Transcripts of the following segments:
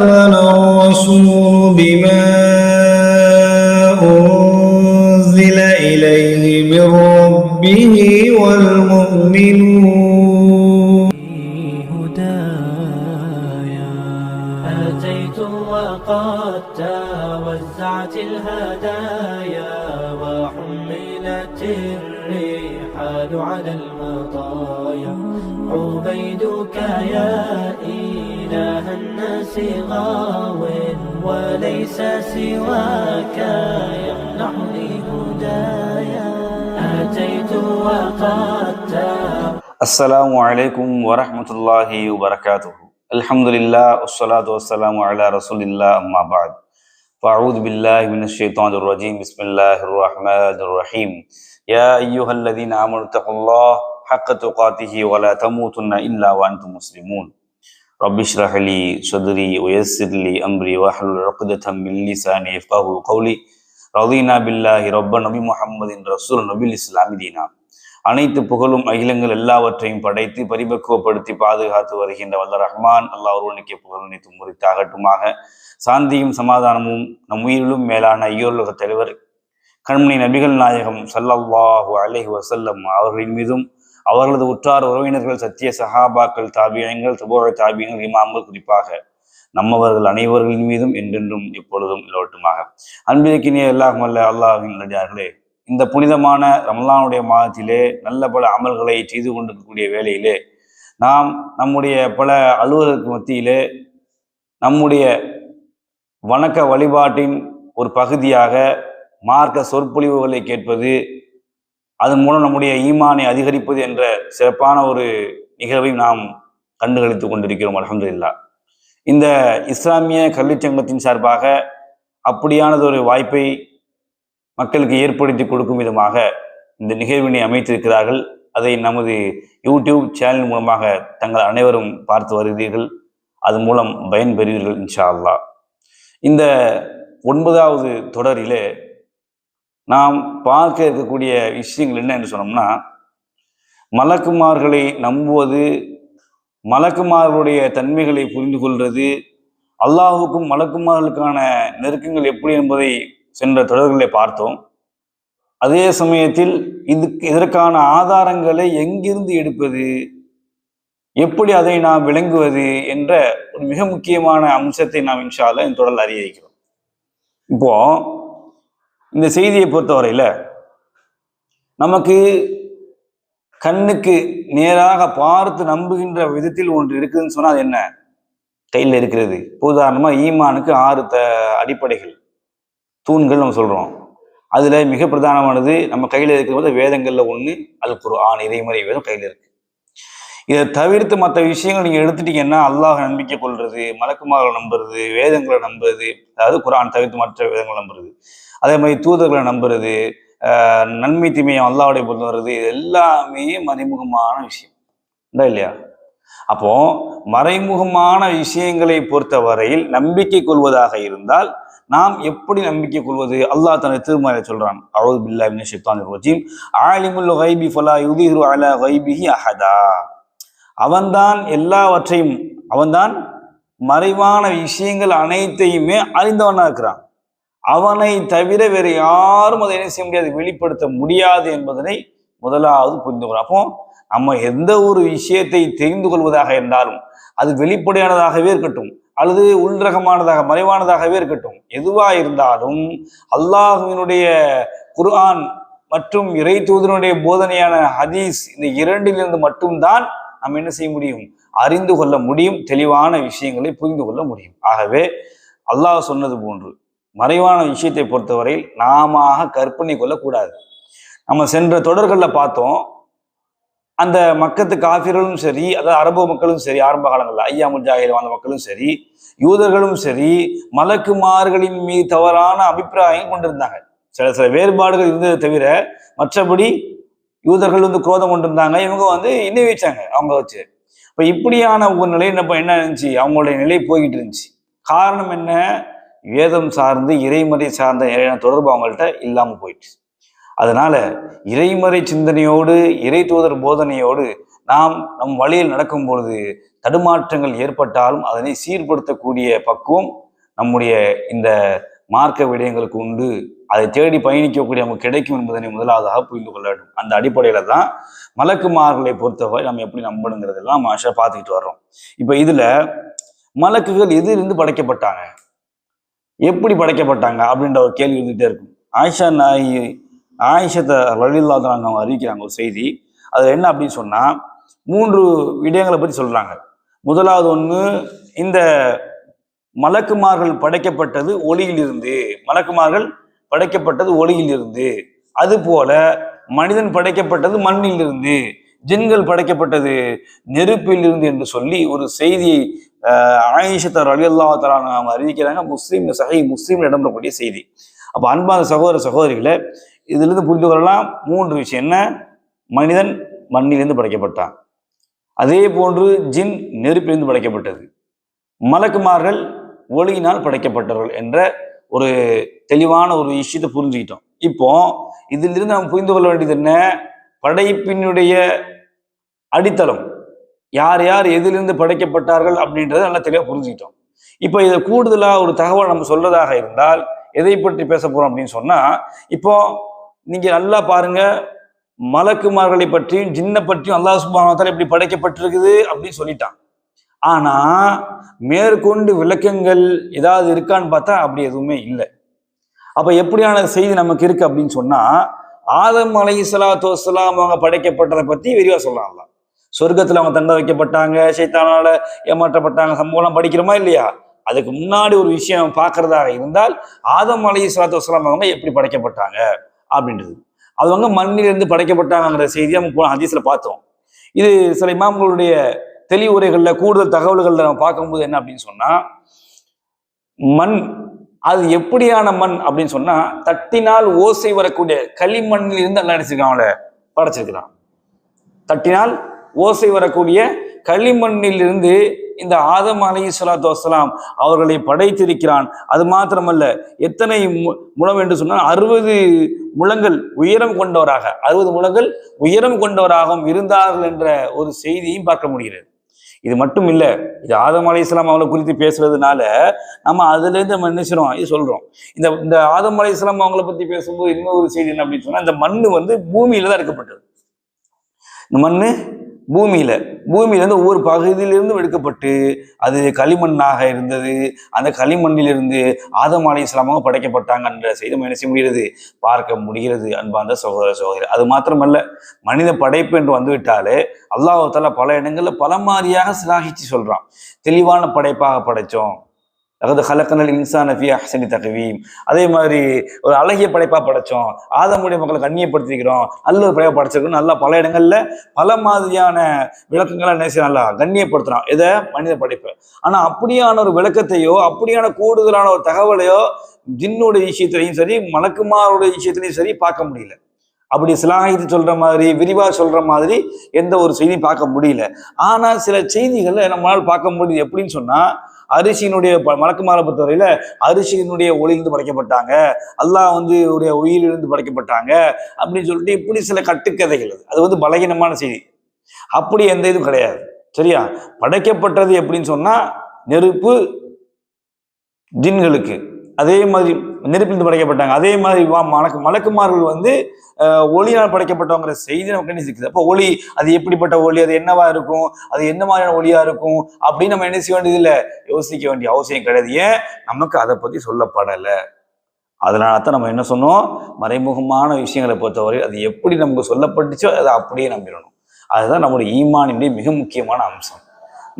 الرسول بما أنزل إليه من ربه والمؤمنون هدايا أتيت وقد توزعت الهدايا الرحال على المطايا. عبيدك يا إله الناس غاو وليس سواك يمنحني هدايا. أتيت وقد السلام عليكم ورحمة الله وبركاته. الحمد لله والصلاة والسلام على رسول الله أما بعد. فأعوذ بالله من الشيطان الرجيم بسم الله الرحمن الرحيم يا أيها الذين آمنوا اتقوا الله حق تقاته ولا تموتن إلا وأنتم مسلمون رب اشرح لي صدري ويسر لي أمري واحلل عقدة من لساني يفقه قولي رضينا بالله رب نبي محمد رسول نبي الإسلام دينا அனைத்து புகழும் அகிலங்கள் எல்லாவற்றையும் படைத்து பரிபக்குவப்படுத்தி பாதுகாத்து வருகின்ற வல்ல ரஹ்மான் அல்லாஹ் ஒருவனுக்கே புகழ் அனைத்து முறித்தாகட்டுமாக சாந்தியும் சமாதானமும் நம் உயிரிலும் மேலான ஐயோர்லக தலைவர். கண்மணி நபிகள் நாயகம் ஸல்லல்லாஹு அலஹி வசல்லம் அவர்களின் மீதும் அவர்களது உற்றார் உறவினர்கள் சத்திய சஹாபாக்கள் தாபியங்கள் சுபோக தாபியங்கள் இமாம்கள் குறிப்பாக நம்மவர்கள் அனைவர்களின் மீதும் என்றென்றும் எப்பொழுதும் இலவட்டுமாக அன்பிற்கினிய எல்லாம் அல்ல அல்லாஹின் நடிகார்களே இந்த புனிதமான ரமலானுடைய மாதத்திலே நல்ல பல அமல்களை செய்து கொண்டிருக்கக்கூடிய வேலையிலே நாம் நம்முடைய பல அலுவலருக்கு மத்தியிலே நம்முடைய வணக்க வழிபாட்டின் ஒரு பகுதியாக மார்க்க சொற்பொழிவுகளை கேட்பது அதன் மூலம் நம்முடைய ஈமானை அதிகரிப்பது என்ற சிறப்பான ஒரு நிகழ்வை நாம் கண்டுகளித்து கொண்டிருக்கிறோம் அலமதுல்லா இந்த இஸ்லாமிய கல்விச் சங்கத்தின் சார்பாக அப்படியானது ஒரு வாய்ப்பை மக்களுக்கு ஏற்படுத்தி கொடுக்கும் விதமாக இந்த நிகழ்வினை அமைத்திருக்கிறார்கள். அதை நமது யூடியூப் சேனல் மூலமாக தங்கள் அனைவரும் பார்த்து வருகிறீர்கள். அது மூலம் பயன்பெறுவீர்கள் இன்ஷா அல்லா இந்த ஒன்பதாவது தொடரிலே நாம் பார்க்க இருக்கக்கூடிய விஷயங்கள் என்ன என்று சொன்னோம்னா மலக்குமார்களை நம்புவது மலக்குமார்களுடைய தன்மைகளை புரிந்து கொள்வது அல்லாஹுக்கும் மலக்குமார்களுக்கான நெருக்கங்கள் எப்படி என்பதை சென்ற தொடர்களை பார்த்தோம். அதே சமயத்தில் இதுக்கு இதற்கான ஆதாரங்களை எங்கிருந்து எடுப்பது? எப்படி அதை நாம் விளங்குவது என்ற ஒரு மிக முக்கியமான அம்சத்தை நாம் இன்ஷால இந்த தொடரில் அறிய இருக்கிறோம் இப்போ இந்த செய்தியை பொறுத்தவரையில நமக்கு கண்ணுக்கு நேராக பார்த்து நம்புகின்ற விதத்தில் ஒன்று இருக்குதுன்னு சொன்னால் அது என்ன? கையில் இருக்கிறது. இப்ப உதாரணமா ஈமானுக்கு ஆறு த அடிப்படைகள். தூண்கள் நம்ம சொல்கிறோம் அதில் மிக பிரதானமானது நம்ம கையில் இருக்கிறது வேதங்களில் ஒன்று அல் ஆண் இறைமறை வேதம் கையில் இருக்கு. இதை தவிர்த்து மற்ற விஷயங்கள் நீங்கள் எடுத்துட்டீங்கன்னா அல்லாஹ் நம்பிக்கை கொள்வது மலக்குமார்களை நம்புறது வேதங்களை நம்புறது அதாவது குரான் தவிர்த்து மற்ற வேதங்களை நம்புறது. அதே மாதிரி தூதர்களை நம்புறது நன்மை தீமையை அல்லாவுடைய பொறுத்து வர்றது இது எல்லாமே மறைமுகமான விஷயம். இல்லை இல்லையா? அப்போ மறைமுகமான விஷயங்களை பொறுத்தவரையில் நம்பிக்கை கொள்வதாக இருந்தால் நாம் எப்படி நம்பிக்கை கொள்வது? அல்லாஹ் தனது திருமலை சொல்றான் அவுது பில்லா மினஷ் ரஜீம் ஆலிமுல் ஹைபி ஃபலா யுதிஹு அலா ஹைபிஹி அஹதா. அவன்தான் எல்லாவற்றையும் அவன்தான் மறைவான விஷயங்கள் அனைத்தையுமே அறிந்தவனா இருக்கிறான். அவனை தவிர வேறு யாரும் அதை என்ன செய்ய முடியாது வெளிப்படுத்த முடியாது என்பதனை முதலாவது புரிந்து கொள்ளும். அப்போ நம்ம எந்த ஒரு விஷயத்தை தெரிந்து கொள்வதாக இருந்தாலும் அது வெளிப்படையானதாகவே இருக்கட்டும் அல்லது உள்ரகமானதாக மறைவானதாகவே இருக்கட்டும் எதுவா இருந்தாலும் அல்லாஹுவினுடைய குர்ஆன் மற்றும் இறை தூதனுடைய போதனையான ஹதீஸ் இந்த இரண்டிலிருந்து மட்டும்தான் நம்ம என்ன செய்ய முடியும்? அறிந்து கொள்ள முடியும் தெளிவான விஷயங்களை புரிந்து கொள்ள முடியும். ஆகவே அல்லாஹ் சொன்னது போன்று மறைவான விஷயத்தை பொறுத்தவரையில் நாம கற்பனை கொள்ளக்கூடாது. நம்ம சென்ற தொடர்களில் பார்த்தோம் அந்த மக்கத்து காஃபிர்களும் சரி அதாவது அரபு மக்களும் சரி ஆரம்ப காலங்களில் ஐயா ஜாகில் வாழ்ந்த மக்களும் சரி யூதர்களும் சரி மலக்குமார்களின் மீது தவறான அபிப்பிராயம் கொண்டிருந்தாங்க. சில சில வேறுபாடுகள் இருந்ததை தவிர மற்றபடி யூதர்கள் வந்து குரோதம் கொண்டிருந்தாங்க. இவங்க வந்து இன்னை வச்சாங்க அவங்க வச்சு. இப்போ இப்படியான ஒரு நிலை என்ன என்ன இருந்துச்சு? அவங்களுடைய நிலை போய்கிட்டு இருந்துச்சு. காரணம் என்ன? வேதம் சார்ந்து இறைமறை சார்ந்த தொடர்பு அவங்கள்ட்ட இல்லாமல் போயிடுச்சு. அதனால இறைமறை சிந்தனையோடு இறை தூதர் போதனையோடு நாம் நம் வழியில் நடக்கும் பொழுது தடுமாற்றங்கள் ஏற்பட்டாலும் அதனை சீர்படுத்தக்கூடிய பக்குவம் நம்முடைய இந்த மார்க்க விடயங்களுக்கு உண்டு. அதை தேடி பயணிக்கக்கூடிய நமக்கு கிடைக்கும் என்பதனை முதலாவதாக புரிந்து கொள்ள வேண்டும். அந்த அடிப்படையில தான் மலக்குமார்களை பொறுத்தவரை நம்ம எப்படி நம்பணுங்கிறதெல்லாம் மாஷா பார்த்துக்கிட்டு வர்றோம். இப்போ இதுல மலக்குகள் எதிலிருந்து படைக்கப்பட்டாங்க? எப்படி படைக்கப்பட்டாங்க அப்படின்ற ஒரு கேள்வி இருந்துகிட்டே இருக்கும். ஆயிஷா நாயி ஆயிஷத்தை லலில்லாதான் அவங்க அறிவிக்கிறாங்க ஒரு செய்தி. அது என்ன அப்படின்னு சொன்னால் மூன்று விடயங்களை பற்றி சொல்கிறாங்க முதலாவது ஒன்று இந்த மலக்குமார்கள் படைக்கப்பட்டது ஒளியிலிருந்து. மலக்குமார்கள் படைக்கப்பட்டது ஒளியிலிருந்து. அதுபோல மனிதன் படைக்கப்பட்டது மண்ணிலிருந்து. ஜின்கள் படைக்கப்பட்டது நெருப்பிலிருந்து என்று சொல்லி ஒரு செய்தியை ஆயிஷத்தர் அலி அல்லா அவங்க அறிவிக்கிறாங்க. முஸ்லீம் சஹி முஸ்லீம் இடம்பெறக்கூடிய செய்தி. அப்போ அன்பான சகோதர சகோதரிகளை இதிலிருந்து புரிந்து கொள்ளலாம். மூன்று விஷயம் என்ன? மனிதன் மண்ணிலிருந்து படைக்கப்பட்டான். அதே போன்று ஜின் நெருப்பிலிருந்து படைக்கப்பட்டது. மலக்குமார்கள் ஒளியினால் படைக்கப்பட்டவர்கள் என்ற ஒரு தெளிவான ஒரு விஷயத்தை புரிஞ்சுக்கிட்டோம். இப்போ இதிலிருந்து நாம் புரிந்து கொள்ள வேண்டியது என்ன? படைப்பினுடைய அடித்தளம். யார் யார் எதிலிருந்து படைக்கப்பட்டார்கள் அப்படின்றத நல்லா தெளிவாக புரிஞ்சுக்கிட்டோம். இப்போ இதை கூடுதலாக ஒரு தகவல் நம்ம சொல்றதாக இருந்தால் எதை பற்றி பேச போறோம் அப்படின்னு சொன்னா இப்போ நீங்க நல்லா பாருங்க மலக்குமார்களை பற்றியும் ஜின்னை பற்றியும் அல்லாஹ் சுபானத்தால் இப்படி படைக்கப்பட்டிருக்குது அப்படின்னு சொல்லிட்டான். ஆனா மேற்கொண்டு விளக்கங்கள் ஏதாவது இருக்கான்னு பார்த்தா அப்படி எதுவுமே இல்லை. அப்ப எப்படியான செய்தி நமக்கு இருக்கு அப்படின்னு சொன்னா ஆதம் அலை சலாத்து அவங்க படைக்கப்பட்டதை பத்தி விரிவா சொல்லலாம் சொர்க்கத்துல அவங்க தங்க வைக்கப்பட்டாங்க சைத்தானால ஏமாற்றப்பட்டாங்க சம்பவம் படிக்கிறோமா இல்லையா? அதுக்கு முன்னாடி ஒரு விஷயம் பார்க்கறதாக இருந்தால் ஆதம் அலை சலாத்து அவங்க எப்படி படைக்கப்பட்டாங்க அப்படின்றது. அவங்க மண்ணிலிருந்து படைக்கப்பட்டாங்கிற செய்தி நம்ம போன ஹதீஸ்ல பார்த்தோம். இது சில இமாம்களுடைய தெளிவுரைகளில் கூடுதல் தகவல்களில் நம்ம பார்க்கும்போது என்ன அப்படின்னு சொன்னால் மண் அது எப்படியான மண் அப்படின்னு சொன்னா தட்டினால் ஓசை வரக்கூடிய களிமண்ணில் இருந்து அல்ல நினைச்சிருக்கான் படைச்சிருக்கிறான். தட்டினால் ஓசை வரக்கூடிய களிமண்ணில் இருந்து இந்த ஆதம் அலி சலாத்து வசலாம் அவர்களை படைத்திருக்கிறான். அது மாத்திரமல்ல எத்தனை முழம் என்று சொன்னால் அறுபது முழங்கள் உயரம் கொண்டவராக அறுபது முழங்கள் உயரம் கொண்டவராகவும் இருந்தார்கள் என்ற ஒரு செய்தியும் பார்க்க முடிகிறது. இது மட்டும் இல்லை இது ஆதம் அலை இஸ்லாம் அவங்களை குறித்து பேசுறதுனால நம்ம அதுலேருந்து நம்ம நினைச்சிடும் இது சொல்றோம். இந்த இந்த ஆதம் அலை இஸ்லாம் அவங்கள பத்தி பேசும்போது இன்னொரு செய்தி என்ன அப்படின்னு சொன்னா இந்த மண் வந்து பூமியில தான் எடுக்கப்பட்டது. இந்த மண்ணு பூமியில பூமியிலேருந்து ஒவ்வொரு பகுதியிலிருந்து எடுக்கப்பட்டு அது களிமண்ணாக இருந்தது. அந்த களிமண்ணிலிருந்து ஆதம் அலி இஸ்லாமாக படைக்கப்பட்டாங்க என்ற செய்தி நம்ம என்ன செய்ய முடிகிறது? பார்க்க முடிகிறது அன்பார்ந்த சகோதர சகோதரி அது மாத்திரமல்ல மனித படைப்பு என்று வந்துவிட்டாலே அல்லாஹால பல இடங்கள்ல பல மாதிரியாக சிலாகிச்சு சொல்றான். தெளிவான படைப்பாக படைச்சோம். அதாவது ஹலக்கனல் இன்சான் ஃபி அஹ்சனி தகவீம் அதே மாதிரி ஒரு அழகிய படைப்பாக படைச்சோம். ஆதமுடைய மக்களை கண்ணியப்படுத்திக்கிறோம். நல்ல ஒரு படைப்பாக படைச்சிருக்கோம். நல்லா பல இடங்களில் பல மாதிரியான விளக்கங்களை நேசி நல்லா கண்ணியப்படுத்துறோம் இதை மனித படைப்பு. ஆனால் அப்படியான ஒரு விளக்கத்தையோ அப்படியான கூடுதலான ஒரு தகவலையோ ஜின்னுடைய விஷயத்திலையும் சரி மலக்குமாரோட விஷயத்திலையும் சரி பார்க்க முடியல. அப்படி சிலாகித்து சொல்ற மாதிரி விரிவாக சொல்ற மாதிரி எந்த ஒரு செய்தியும் பார்க்க முடியல. ஆனால் சில செய்திகளை நம்மளால் பார்க்க முடியுது. எப்படின்னு சொன்னா அரிசியினுடைய மலக்குமாரை பொறுத்தவரையில அரிசியினுடைய ஒளியிலிருந்து படைக்கப்பட்டாங்க. அல்லாஹ் வந்து உடைய உயிரிலிருந்து படைக்கப்பட்டாங்க. அப்படின்னு சொல்லிட்டு இப்படி சில கட்டுக்கதைகள் அது வந்து பலகீனமான செய்தி. அப்படி எந்த இதுவும் கிடையாது. சரியா? படைக்கப்பட்டது எப்படின்னு சொன்னா நெருப்பு ஜின்களுக்கு. அதே மாதிரி நெருப்பிலிருந்து படைக்கப்பட்டாங்க. அதே மாதிரி வா மலக்கு மலக்குமார்கள் வந்து ஒளியால் படைக்கப்பட்டவங்கிற செய்தி நமக்கு என்ன சிக்குது அப்போ ஒளி அது எப்படிப்பட்ட ஒளி? அது என்னவா இருக்கும்? அது என்ன மாதிரியான ஒளியா இருக்கும்? அப்படின்னு நம்ம என்ன செய்ய வேண்டியது இல்லை யோசிக்க வேண்டிய அவசியம் கிடையாது. ஏன்? நமக்கு அதை பத்தி சொல்லப்படலை. அதனால தான் நம்ம என்ன சொன்னோம்? மறைமுகமான விஷயங்களை பொறுத்தவரை அது எப்படி நமக்கு சொல்லப்பட்டுச்சோ அதை அப்படியே நம்பிடணும். அதுதான் நம்முடைய ஈமானினுடைய மிக முக்கியமான அம்சம்.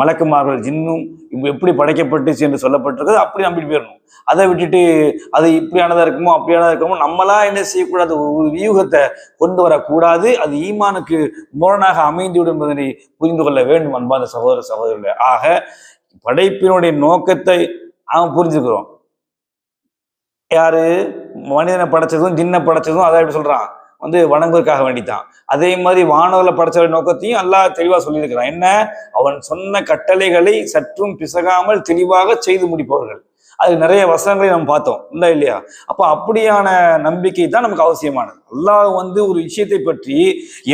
மலக்குமார்கள் ஜின்னும் எப்படி படைக்கப்பட்டுச்சு என்று சொல்லப்பட்டிருக்கிறது அப்படி நம்பிட்டு போயிடணும் அதை விட்டுட்டு அது இப்படியானதாக இருக்குமோ அப்படியானதாக இருக்குமோ நம்மளா என்ன செய்யக்கூடாது? ஒரு வியூகத்தை கொண்டு வரக்கூடாது. அது ஈமானுக்கு முரணாக அமைந்துவிடும் என்பதனை புரிந்து கொள்ள வேண்டும் அன்பான சகோதர சகோதரர்கள் ஆக படைப்பினுடைய நோக்கத்தை அவன் புரிஞ்சுக்கிறோம். யாரு? மனிதனை படைச்சதும் ஜின்னை படைச்சதும் அதை எப்படி சொல்றான். வந்து வணங்குவதற்காக வேண்டித்தான். அதே மாதிரி வானவர்களை படைச்ச நோக்கத்தையும் அல்லாஹ் தெளிவாக சொல்லியிருக்கிறான். என்ன? அவன் சொன்ன கட்டளைகளை சற்றும் பிசகாமல் தெளிவாக செய்து முடிப்பவர்கள். அது நிறைய வசனங்களை நம்ம பார்த்தோம். இல்லை இல்லையா? அப்போ அப்படியான நம்பிக்கை தான் நமக்கு அவசியமானது. அல்லாஹ் வந்து ஒரு விஷயத்தை பற்றி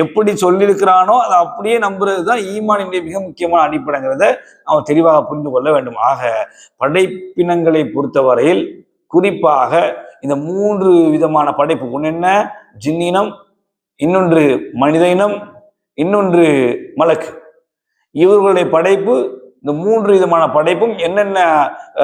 எப்படி சொல்லியிருக்கிறானோ அதை அப்படியே நம்புறது தான் ஈமானினுடைய மிக முக்கியமான அடிப்படைங்கிறத அவன் தெளிவாக புரிந்து கொள்ள வேண்டும். ஆக படைப்பினங்களை பொறுத்தவரையில் குறிப்பாக இந்த மூன்று விதமான படைப்பு. ஒன்று என்ன? ஜின்னினம் இன்னொன்று மனித இனம் இன்னொன்று மலக்கு இவர்களுடைய படைப்பு இந்த மூன்று விதமான படைப்பும் என்னென்ன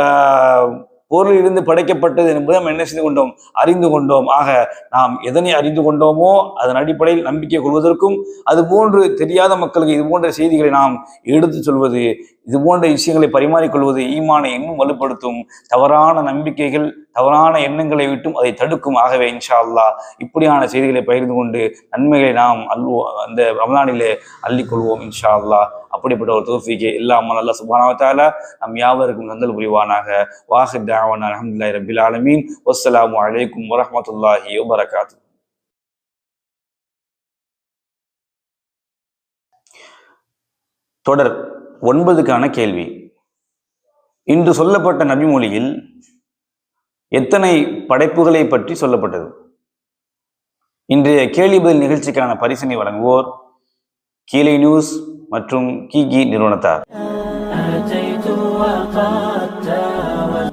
ஆஹ், பொருளிலிருந்து படைக்கப்பட்டது என்பதை நாம் என்ன செய்து கொண்டோம்? அறிந்து கொண்டோம். ஆக நாம் எதனை அறிந்து கொண்டோமோ அதன் அடிப்படையில் நம்பிக்கை கொள்வதற்கும் அது போன்று தெரியாத மக்களுக்கு இது போன்ற செய்திகளை நாம் எடுத்து சொல்வது இது போன்ற விஷயங்களை பரிமாறிக்கொள்வது ஈமானை இன்னும் வலுப்படுத்தும். தவறான நம்பிக்கைகள் தவறான எண்ணங்களை விட்டும் அதை தடுக்கும். ஆகவே இன்ஷா அல்லாஹ் இப்படியான செய்திகளை பகிர்ந்து கொண்டு நன்மைகளை நாம் அல்வோ அந்த ரமலானிலே அள்ளிக்கொள்வோம் இன்ஷா அல்லாஹ் அப்படிப்பட்ட ஒரு தோஃபிக்கு இல்லாமல் அல்லா சுபானாவத்தால நம் யாவருக்கும் நந்தல் புரிவானாக. வாஹித் தாவான் அலமதுல்லாஹி ரபில் ஆலமீன். வஸ்ஸலாமு அலைக்கும் வரமத்துல்லாஹி வபரகாத்து தொடர். ஒன்பதுக்கான கேள்வி. இன்று சொல்லப்பட்ட நபிமொழியில் எத்தனை படைப்புகளை பற்றி சொல்லப்பட்டது? இன்றைய கேள்வி பதில் நிகழ்ச்சிக்கான பரிசனை வழங்குவோர் கீழே நியூஸ் மற்றும் கி நிறுவனத்தார்.